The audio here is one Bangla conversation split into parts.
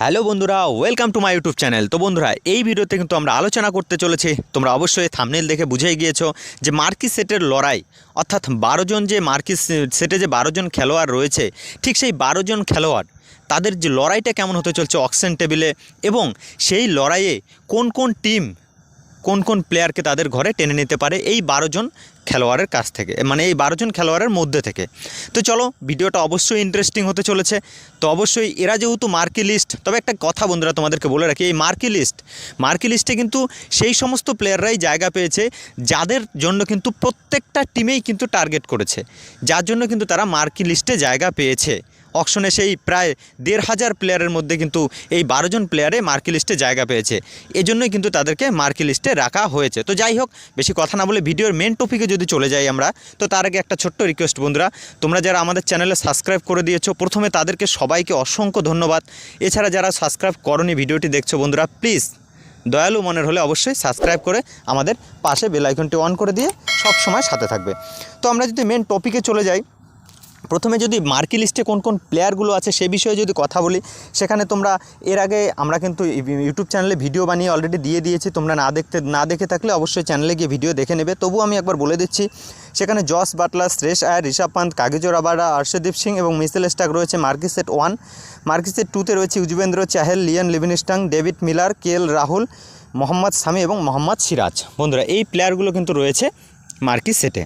হ্যালো বন্ধুরা welcome to my YouTube channel তো বন্ধুরা, এই ভিডিওতে কিন্তু আমরা আলোচনা করতে চলেছি। তোমরা অবশ্যই থামনেল দেখে বুঝে গিয়েছো যে মার্কিস সেটের লড়াই, অর্থাৎ বারোজন যে মার্কিস সেটে যে বারো জন খেলোয়াড় রয়েছে, ঠিক সেই বারোজন খেলোয়াড়, তাদের যে লড়াইটা কেমন হতে চলছে অক্সিজেন টেবিলে এবং সেই লড়াইয়ে কোন কোন টিম কোন কোন প্লেয়ারকে তাদের ঘরে টেনে নিতে পারে এই বারো জন খেলোয়াড়ের কাছ থেকে মানে এই বারো জন খেলোয়াড়ের মধ্যে থেকে। তো চলো, ভিডিওটা অবশ্যই ইন্টারেস্টিং হতে চলেছে। তো অবশ্যই এরা যেহেতু মার্কি লিস্ট, তবে একটা কথা বন্ধুরা তোমাদেরকে বলে রাখি, এই মার্কি লিস্ট, মার্কি লিস্টে কিন্তু সেই সমস্ত প্লেয়াররাই জায়গা পেয়েছে, যাদের জন্য কিন্তু প্রত্যেকটা টিমেই কিন্তু টার্গেট করেছে। যার জন্য কিন্তু তারা মার্কি লিস্টে জায়গা পেয়েছে। অকশনে সেই প্রায় দেড় হাজার প্লেয়ারের মধ্যে কিন্তু এই বারো জন প্লেয়ারে মার্কি লিস্টে জায়গা পেয়েছে। এজন্যই কিন্তু তাদেরকে মার্কি লিস্টে রাখা হয়েছে। তো যাই হোক, বেশি কথা না বলে ভিডিওর মেন টপিকে যদি চলে যাই আমরা, তো তার আগে একটা ছোট্ট রিকোয়েস্ট বন্ধুরা, তোমরা যারা আমাদের চ্যানেলে সাবস্ক্রাইব করে দিয়েছ, প্রথমে তাদেরকে সবাইকে অসংখ্য ধন্যবাদ। এছাড়া যারা সাবস্ক্রাইব করনি ভিডিওটি দেখছ বন্ধুরা প্লিজ দয়ালু মনের হলে অবশ্যই সাবস্ক্রাইব করে আমাদের পাশে বেল আইকনটি অন করে দিয়ে সব সময় সাথে থাকবে। তো আমরা যদি মেন টপিকে চলে যাই প্রথমে যদি মার্কি লিস্টে কোন কোন প্লেয়ারগুলো আছে সে বিষয়ে যদি কথা বলি, সেখানে তোমরা এর আগে আমরা কিন্তু ইউটিউব চ্যানেলে ভিডিও বানিয়ে অলরেডি দিয়ে দিয়েছি, তোমরা না দেখতে, না দেখে থাকলে অবশ্যই চ্যানেলে গিয়ে ভিডিও দেখে নেবে। তবু আমি একবার বলে দিচ্ছি, সেখানে Jos Buttler Shreyas Iyer, Rishabh Pant, Kagiso Rabada Harshdeep Singh এবং মিসেল স্টাক রয়েছে মার্কি সেট ওয়ান। মার্কিসেট টুতে রয়েছে Yuzvendra Chahal Liam Livingstone David Miller, K L Rahul, Mohammed Shami এবং মোহাম্মদ সিরাজ। বন্ধুরা, এই প্লেয়ারগুলো কিন্তু রয়েছে মার্কি সেটে।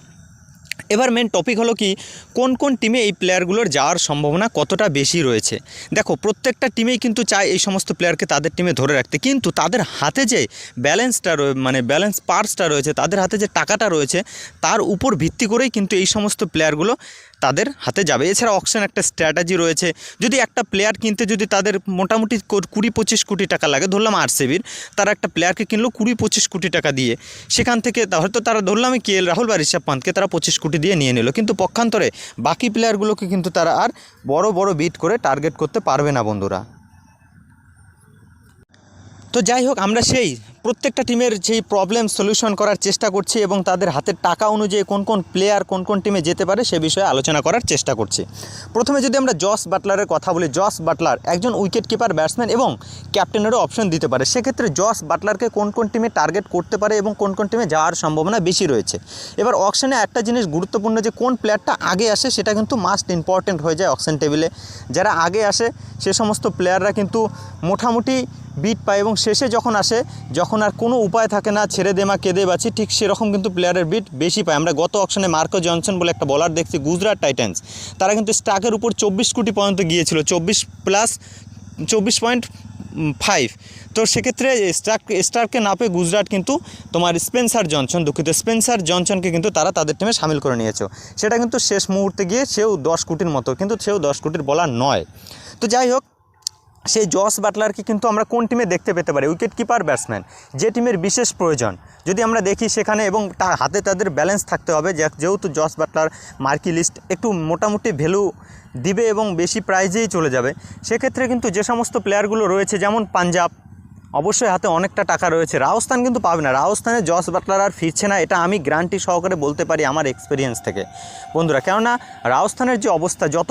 এবার মেন টপিক হলো কি, কোন কোন টিমে এই প্লেয়ারগুলোর যাওয়ার সম্ভাবনা কতটা বেশি রয়েছে? দেখো, প্রত্যেকটা টিমেই কিন্তু চায় এই সমস্ত প্লেয়ারকে তাদের টিমে ধরে রাখতে। কিন্তু তাদের হাতে যে ব্যালেন্সটা মানে ব্যালেন্স পার্সটা রয়েছে, তাদের হাতে যে টাকাটা রয়েছে, তার উপর ভিত্তি করেই কিন্তু এই সমস্ত প্লেয়ারগুলো তাদের হাতে যাবে। এছাড়া অকশন একটা স্ট্র্যাটাজি রয়েছে। যদি একটা প্লেয়ার কিনতে যদি তাদের মোটামুটি কুড়ি পঁচিশ কোটি টাকা লাগে, ধরলাম আরসিবির তারা একটা প্লেয়ারকে কিনলো কুড়ি পঁচিশ কোটি টাকা দিয়ে। সেখান থেকে হয়তো তারা ধরলাম কে এল রাহুল বা ঋষভ পান্তকে তারা পঁচিশ কোটি দিয়ে নিয়ে নিল। কিন্তু পক্ষান্তরে বাকি প্লেয়ারগুলোকে কিন্তু তারা আর বড় বড় বিট করে টার্গেট করতে পারবে না বন্ধুরা। তো যাই হোক, আমরা সেই প্রত্যেকটা টিমের যেই প্রবলেম সলিউশন করার চেষ্টা করছি এবং তাদের হাতের টাকা অনুযায়ী কোন কোন প্লেয়ার কোন কোন টিমে যেতে পারে সে বিষয়ে আলোচনা করার চেষ্টা করছি। প্রথমে যদি আমরা জস বাটলারের কথা বলি জস বাটলার একজন উইকেট কিপার ব্যাটসম্যান এবং ক্যাপ্টেনেরও অপশন দিতে পারে। সেক্ষেত্রে জস বাটলারকে কোন কোন টিমে টার্গেট করতে পারে এবং কোন কোন টিমে যাওয়ার সম্ভাবনা বেশি রয়েছে? এবার অকশনে একটা জিনিস গুরুত্বপূর্ণ যে কোন প্লেয়ারটা আগে আসে সেটা কিন্তু মাস্ট ইম্পর্টেন্ট হয়ে যায় অকশন টেবিলে যারা আগে আসে সে সমস্ত প্লেয়াররা কিন্তু মোটামুটি বিট পায় এবং শেষে যখন আসে, যখন আর কোনো উপায় থাকে না, ছেড়ে দেমা কেঁদে বাঁচি। ঠিক সেরকম কিন্তু প্লেয়ারের বিট বেশি পায়। আমরা গত অপশনে মার্কো জনসন বলে একটা বলার দেখছি গুজরাট টাইটান্স তারা কিন্তু স্টাকের উপর চব্বিশ কোটি পর্যন্ত গিয়েছিল, চব্বিশ প্লাস চব্বিশ পয়েন্ট ফাইভ তো সেক্ষেত্রে স্টার্ক স্টারকে না পেয়ে গুজরাট কিন্তু তোমার স্পেন্সার জনসন দুঃখিত স্পেন্সার জনসনকে কিন্তু তারা তাদের টিমে সামিল করে নিয়েছে। সেটা কিন্তু শেষ মুহূর্তে গিয়ে সেও দশ কোটির মতো, কিন্তু সেও দশ কোটির বলার নয়। তো যাই হোক সেই জস বাটলারকে কিন্তু আমরা কোন টিমে দেখতে পেতে পারি? উইকেট কিপার ব্যাটসম্যান যে টিমের বিশেষ প্রয়োজন। যদি আমরা দেখি সেখানে এবং তার হাতে তাদের ব্যালেন্স থাকতে হবে যেহেতু জস বাটলার মার্কি লিস্ট একটু মোটামুটি ভ্যালু দিবে এবং বেশি প্রাইজেই চলে যাবে, সেক্ষেত্রে কিন্তু যে সমস্ত প্লেয়ারগুলো রয়েছে, যেমন পাঞ্জাব অবশ্যই হাতে অনেকটা টাকা রয়েছে। রাজস্থান কিন্তু পাবে না। রাজস্থানে জস বাটলার আর ফিরছে না, এটা আমি গ্যারান্টি সহকারে বলতে পারি আমার এক্সপিরিয়েন্স থেকে। বন্ধুরা, কেননা রাজস্থানের যে অবস্থা, যত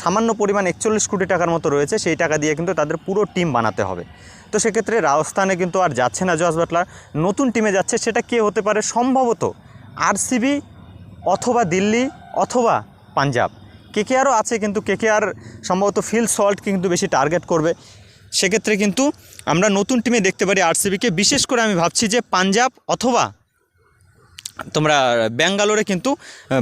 সামান্য পরিমাণ একচল্লিশ কোটি টাকার মতো রয়েছে, সেই টাকা দিয়ে কিন্তু তাদের পুরো টিম বানাতে হবে। তো সেক্ষেত্রে রাজস্থানে কিন্তু আর যাচ্ছে না জস বাটলার। নতুন টিমে যাচ্ছে, সেটা কে হতে পারে? সম্ভবত আরসিবি অথবা দিল্লি অথবা পাঞ্জাব। কেকেআরও আছে কিন্তু কেকেআর সম্ভবত ফিল সল্ট কিন্তু বেশি টার্গেট করবে। সেক্ষেত্রে কিন্তু আমরা নতুন টিমে দেখতে পারি আরসিবিকে বিশেষ করে আমি ভাবছি যে পাঞ্জাব অথবা তোমরা ব্যাঙ্গালোরে কিন্তু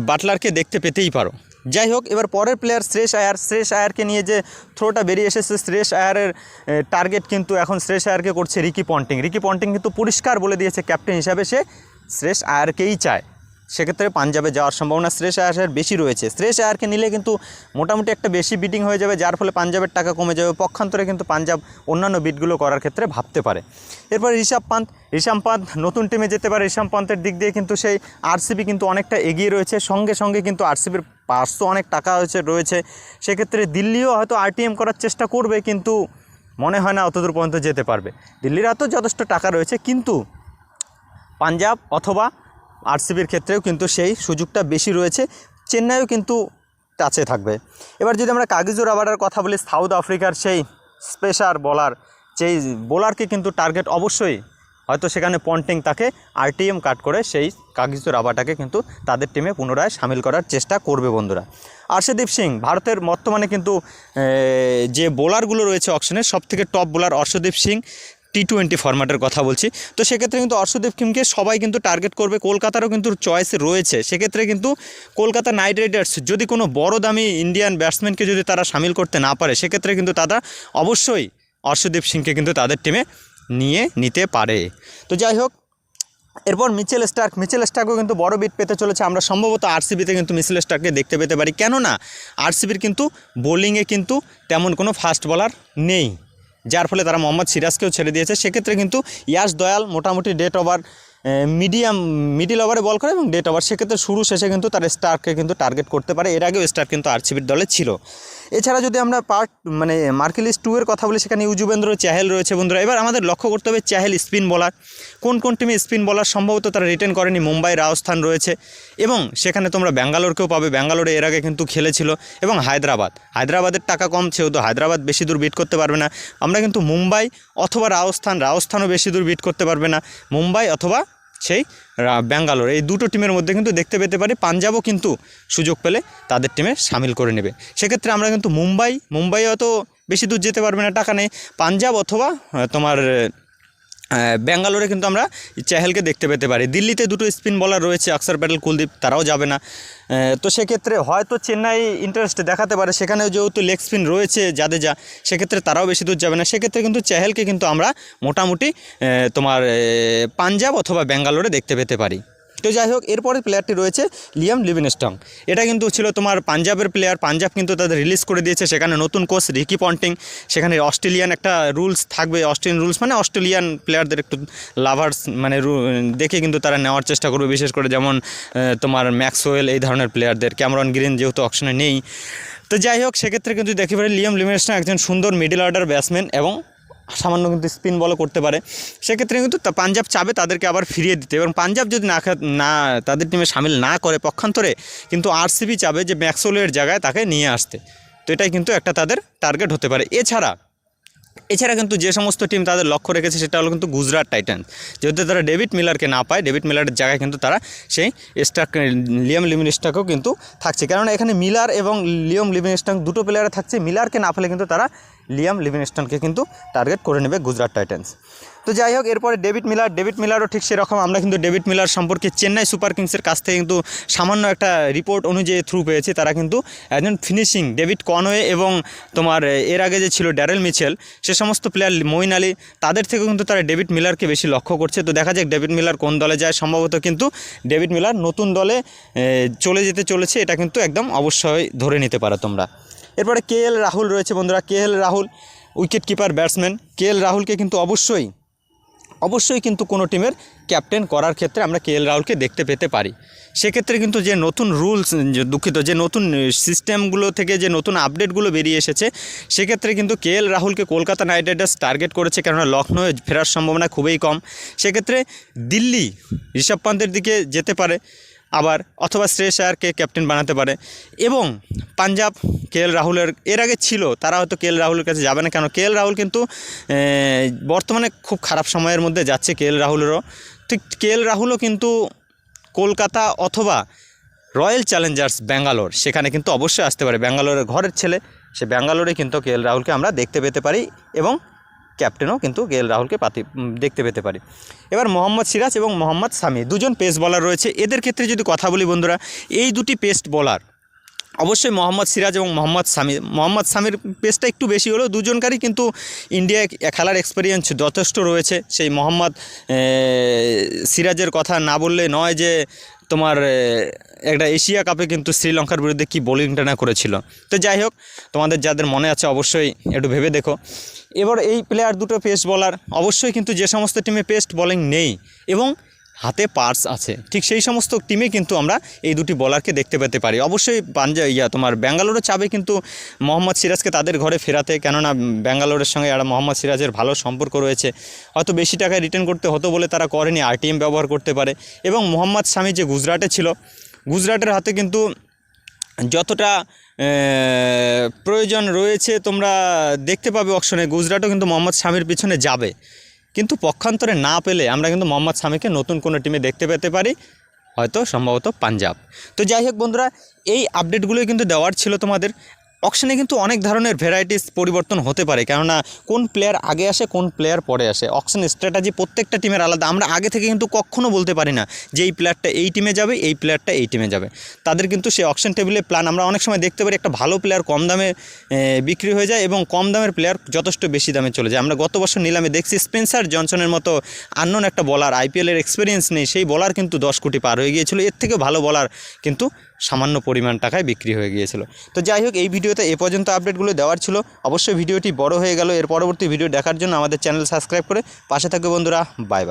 বাটলারকে দেখতে পেতেই পারো। যাই হোক, এবার পরের প্লেয়ার শ্রেষ আয়ার। শ্রেষ আয়ারকে নিয়ে যে থ্রোটা বেরিয়ে এসেছে শ্রেষ আয়ারের টার্গেট কিন্তু এখন শ্রেষ আয়ারকে করছে রিকি পন্টিং। রিকি পন্টিং কিন্তু পরিষ্কার বলে দিয়েছে ক্যাপ্টেন হিসাবে সে। শ্রেষ আয়ারকেই চায়। সেক্ষেত্রে পাঞ্জাবে যাওয়ার সম্ভাবনা শ্রেষ আয়ারের বেশি রয়েছে। শ্রেষ আয়ারকে নিলে কিন্তু মোটামুটি একটা বেশি বিটিং হয়ে যাবে, যার ফলে পাঞ্জাবের টাকা কমে যাবে। পক্ষান্তরে কিন্তু পাঞ্জাব অন্যান্য বিটগুলো করার ক্ষেত্রে ভাবতে পারে। এরপর ঋষভ পান্ত ঋষভ পান্ত নতুন টিমে যেতে পারে। ঋষভ পান্তের দিক দিয়ে কিন্তু সেই আরসিবি কিন্তু অনেকটা এগিয়ে রয়েছে। সঙ্গে সঙ্গে কিন্তু আরসিবির পার্শ্ব অনেক টাকা হয়েছে, রয়েছে। সেক্ষেত্রে দিল্লিও হয়তো আরটিএম করার চেষ্টা করবে, কিন্তু মনে হয় না অতদূর পর্যন্ত যেতে পারবে। দিল্লির হাতেও যথেষ্ট টাকা রয়েছে, কিন্তু পাঞ্জাব অথবা আরসিবির ক্ষেত্রেও কিন্তু সেই সুযোগটা বেশি রয়েছে। চেন্নাইও কিন্তু টাচে থাকবে। এবার যদি আমরা কাগিজো রাবারের কথা বলি, সাউথ আফ্রিকার সেই স্পেশার বলার সেই বোলারকে কিন্তু টার্গেট অবশ্যই হয়তো সেখানে পন্টিং তাকে আরটিএম কাট করে সেই কাগিজু রাবাটাকে কিন্তু তাদের টিমে পুনরায় সামিল করার চেষ্টা করবে বন্ধুরা। আর্শদীপ সিং, ভারতের বর্তমানে কিন্তু যে বোলারগুলো রয়েছে অপশনের সব থেকে top bowler Arshdeep Singh. T twenty ফরম্যাটের কথা বলছি। তো সেক্ষেত্রে কিন্তু অর্শদীপ সিংকে সবাই কিন্তু টার্গেট করবে। কলকাতারও কিন্তু চয়েস রয়েছে। সেক্ষেত্রে কিন্তু কলকাতা নাইট রাইডার্স যদি কোনো বড় দামি ইন্ডিয়ান ব্যাটসম্যানকে যদি তারা সামিল করতে না পারে, সেক্ষেত্রে কিন্তু তারা অবশ্যই অর্শদীপ সিংকে কিন্তু তাদের টিমে নিয়ে নিতে পারে। তো যাই হোক, এরপর মিচেল স্টার্ক মিচেল স্টার্কও কিন্তু বড় বিট পেতে চলেছে। আমরা সম্ভবত আরসিবিতে কিন্তু মিচেল স্টার্ককে দেখতে পেতে পারি। কেননা আরসিবির কিন্তু বোলিংয়ে কিন্তু তেমন কোনো ফাস্ট বলার নেই। যার ফলে তারা মোহাম্মদ সিরাজকেও ছেড়ে দিয়েছে। সেক্ষেত্রে কিন্তু ইয়াস দয়াল মোটামুটি ডেট ওভার মিডিয়াম মিডিল ওভারে বল করে এবং ডেট ওভার সেক্ষেত্রে শুরু শেষে কিন্তু তার স্টারকে কিন্তু টার্গেট করতে পারে। এর আগেও স্টার কিন্তু আরসিবির দলে ছিল। এছাড়া যদি আমরা পার্ট মানে মার্কেলিস টু এর কথা বলি, সেখানে ইউজুবেন্দ্র চাহেল রয়েছে বন্ধুরা। এবার আমাদের লক্ষ্য করতে হবে চাহেল স্পিন বলার কোন কোন টিমে স্পিন বলার সম্ভবত তারা রিটার্ন করেনি? মুম্বাই রাজস্থান রয়েছে। এবং সেখানে তোমরা ব্যাঙ্গালোরকেও পাবে। ব্যাঙ্গালোরে এর আগে কিন্তু খেলেছিল। এবং হায়দ্রাবাদ। হায়দ্রাবাদের টাকা কম সেহেতু হায়দ্রাবাদ বেশি দূর বিট করতে পারবে না। আমরা কিন্তু মুম্বাই অথবা রাজস্থান রাজস্থানও বেশি দূর বিট করতে পারবে না। মুম্বাই অথবা সেই ব্যাঙ্গালোর। এই দুটো টিমের মধ্যে কিন্তু দেখতে পেতে পারি, পাঞ্জাবও কিন্তু সুযোগ পেলে তাদের টিমে সামিল করে নেবে। সেক্ষেত্রে আমরা কিন্তু মুম্বাই মুম্বাই হয়তো বেশি দূর যেতে পারবে না, টাকা নেই। পাঞ্জাব অথবা তোমার ব্যাঙ্গালোরে কিন্তু আমরা চেহেলকে দেখতে পেতে পারি। দিল্লিতে দুটো স্পিন বলার রয়েছে, অক্সার প্যাটেল, কুলদীপ, তারাও যাবে না। তো সেক্ষেত্রে হয়তো চেন্নাই ইন্টারেস্ট দেখাতে পারে। সেখানে যেহেতু লেগ স্পিন রয়েছে জাদেজা, সেক্ষেত্রে তারাও বেশি দূর যাবে না। সেক্ষেত্রে কিন্তু চেহেলকে কিন্তু আমরা মোটামুটি তোমার পাঞ্জাব অথবা ব্যাঙ্গালোরে দেখতে পেতে পারি। তো যাই হোক এরপরে প্লেয়ারটি রয়েছে লিয়াম লিভিনস্টং এটা কিন্তু ছিল তোমার পাঞ্জাবের প্লেয়ার পাঞ্জাব কিন্তু তাদের রিলিজ করে দিয়েছে, সেখানে নতুন কোচ রিকি পন্টিং। সেখানে অস্ট্রেলিয়ান একটা রুলস থাকবে, অস্ট্রেলিয়ান রুলস মানে অস্ট্রেলিয়ান প্লেয়ারদের একটু লাভার্স মানে দেখে কিন্তু তারা নেওয়ার চেষ্টা করবে, বিশেষ করে যেমন তোমার ম্যাক্সওয়েল এই ধরনের প্লেয়ারদের ক্যামরন গ্রিন যেহেতু অপশনে নেই। তো যাই হোক, সেক্ষেত্রে কিন্তু দেখতে পারি লিয়াম লিভিনস্টং একজন সুন্দর মিডল অর্ডার ব্যাটসম্যান এবং সামান্য কিন্তু স্পিন বলও করতে পারে। সেক্ষেত্রে কিন্তু পাঞ্জাব চাবে তাদেরকে আবার ফিরিয়ে দিতে। এবং পাঞ্জাব যদি না না, তাদের টিমে সামিল না করে পক্ষান্তরে, কিন্তু আরসিবি চাবে যে ম্যাক্সওয়েলের জায়গায় তাকে নিয়ে আসতে। তো এটাই কিন্তু একটা তাদের টার্গেট হতে পারে। এছাড়া এছাড়া কিন্তু যে সমস্ত টিম তাদের লক্ষ্য রেখেছে সেটা হলো কিন্তু গুজরাট টাইটান্স। যেহেতু তারা ডেভিড মিলারকে না পায়, ডেভিড মিলারের জায়গায় কিন্তু তারা সেই স্টাক লিয়াম লিমিনিস্টাকেও কিন্তু থাকছে। কেননা এখানে মিলার এবং লিয়াম লিভিনস্টন দুটো প্লেয়ারে থাকছে। মিলারকে না ফেলে কিন্তু তারা লিয়াম লিভিনস্টনকে কিন্তু টার্গেট করে নেবে গুজরাট টাইটান্স। তো যাই হোক, এরপরে ডেভিড মিলার, ডেভিড মিলারও ঠিক সেরকম। আমরা কিন্তু ডেভিড মিলার সম্পর্কে চেন্নাই সুপার কিংসের কাছ থেকে কিন্তু সামান্য একটা রিপোর্ট অনুযায়ী থ্রু পেয়েছি। তারা কিন্তু একজন ফিনিশিং ডেভিড কনওয়ে এবং তোমার এর আগে যে ছিল ড্যারেল মিচেল, সে সমস্ত প্লেয়ার মইন আলী, তাদের থেকে কিন্তু তারা ডেভিড মিলারকে বেশি লক্ষ্য করছে। তো দেখা যাক ডেভিড মিলার কোন দলে যায়। সম্ভবত কিন্তু ডেভিড মিলার নতুন দলে চলে যেতে চলেছে। এটা কিন্তু একদম অবশ্যই ধরে নিতে পারো তোমরা। এরপরে কে এল রাহুল রয়েছে বন্ধুরা, K L Rahul wicket keeper batsman K L রাহুলকে কিন্তু অবশ্যই অবশ্যই কিন্তু কোনো টিমের ক্যাপ্টেন করার ক্ষেত্রে আমরা কে এল রাহুলকে দেখতে পেতে পারি। সেক্ষেত্রে কিন্তু যে নতুন রুলস দুঃখিত, যে নতুন সিস্টেমগুলো থেকে যে নতুন আপডেটগুলো বেরিয়ে এসেছে, সেক্ষেত্রে কিন্তু কে এল রাহুলকে কলকাতা নাইট রাইডার্স টার্গেট করেছে, কেননা লখনৌয়ে ফেরার সম্ভাবনা খুবই কম। সেক্ষেত্রে দিল্লি, ঋষভ পান্তের দিকে যেতে পারে। আবার অথবা শ্রেয়স আয়ারকে ক্যাপ্টেন বানাতে পারে। এবং পাঞ্জাব কে এল রাহুলের, এর আগে ছিল, তারা হয়তো কে এল রাহুলের কাছে যাবে না কেন? কে এল রাহুল কিন্তু বর্তমানে খুব খারাপ সময়ের মধ্যে যাচ্ছে কে এল রাহুলেরও। ঠিক কে এল রাহুলও কিন্তু কলকাতা অথবা রয়্যাল চ্যালেঞ্জার্স ব্যাঙ্গালোর, সেখানে কিন্তু অবশ্যই আসতে পারে। ব্যাঙ্গালোরের ঘরের ছেলে, সে ব্যাঙ্গালোরে কিন্তু কে এল রাহুলকে আমরা দেখতে পেতে পারি এবং ক্যাপ্টেনও কিন্তু কে রাহুলকে পাতি দেখতে পেতে পারি। এবার মোহাম্মদ সিরাজ এবং মোহাম্মদ সামি দুজন পেস বলার রয়েছে। এদের ক্ষেত্রে যদি কথা বলি বন্ধুরা, এই দুটি পেস্ট বলার, অবশ্যই মোহাম্মদ সিরাজ এবং মোহাম্মদ সামি মোহাম্মদ সামির পেসটা একটু বেশি হলেও দুজনকারই কিন্তু ইন্ডিয়ায় খেলার এক্সপিরিয়েন্স যথেষ্ট রয়েছে। সেই মোহাম্মদ সিরাজের কথা না বললে নয় যে তোমার একটা এশিয়া কাপে কিন্তু শ্রীলঙ্কার বিরুদ্ধে কি বোলিংটা না করেছিল। তো যাই হোক, তোমাদের যাদের মনে আছে অবশ্যই একটু ভেবে দেখো। এবার এই প্লেয়ার দুটো পেস্ট বলার অবশ্যই কিন্তু যে সমস্ত টিমে পেস্ট বলিং নেই, এবং হাতে পার্স আছে। ঠিক সেই সমস্ত টিমে কিন্তু আমরা এই দুটি বলারকে দেখতে পেতে পারি। অবশ্যই পাঞ্জা, ইয়া, তোমার ব্যাঙ্গালোরও চাবে কিন্তু মোহাম্মদ সিরাজকে তাদের ঘরে ফেরাতে, কেননা ব্যাঙ্গালোরের সঙ্গে একটা মোহাম্মদ সিরাজের ভালো সম্পর্ক রয়েছে। হয়তো বেশি টাকায় রিটার্ন করতে হতো বলে তারা করেনি আরটিএম ব্যবহার করতে পারে। এবং মোহাম্মদ স্বামী যে গুজরাটে ছিল, গুজরাটের হাতে কিন্তু যতটা প্রয়োজন রয়েছে তোমরা দেখতে পাবে অপশনে। গুজরাটও কিন্তু মোহাম্মদ স্বামীর পিছনে যাবে। কিন্তু পক্ষান্তরে না পেলে আমরা কিন্তু মোহাম্মদ শামিকে নতুন কোনো টিমে দেখতে পেতে পারি, হয়তো সম্ভবত পাঞ্জাব। তো যাই হোক বন্ধুরা, এই আপডেটগুলোই কিন্তু দেওয়ার ছিল তোমাদের। অকশনে কিন্তু অনেক ধরনের ভ্যারাইটিস পরিবর্তন হতে পারে, কেননা কোন প্লেয়ার আগে আসে, কোন প্লেয়ার পরে আসে। অকশন স্ট্র্যাটাজি প্রত্যেকটা টিমের আলাদা। আমরা আগে থেকে কিন্তু কখনও বলতে পারি না যে এই প্লেয়ারটা এই টিমে যাবে, এই প্লেয়ারটা এই টিমে যাবে। তাদের কিন্তু সেই অকশন টেবিলে প্ল্যান আমরা অনেক সময় দেখতে পারি একটা ভালো প্লেয়ার কম দামে বিক্রি হয়ে যায় এবং কম দামের প্লেয়ার যথেষ্ট বেশি দামে চলে যায়। আমরা গত বছর নিলামে দেখছি স্পেন্সার জনসনের মতো আননোন একটা বলার আইপিএলের এক্সপিরিয়েন্স নেই। সেই বলার কিন্তু দশ কোটি পার হয়ে গিয়েছিল। এর থেকে ভালো বলার কিন্তু সামান্য পরিমাণ টাকায় বিক্রি হয়ে গিয়েছিল। তো যাই হোক, এই ভিডিওতে এ পর্যন্ত আপডেটগুলো দেওয়ার ছিল। অবশ্যই ভিডিওটি বড় হয়ে গেল। এর পরবর্তী ভিডিও দেখার জন্য আমাদের চ্যানেল সাবস্ক্রাইব করে পাশে থাকবে বন্ধুরা। Bye bye.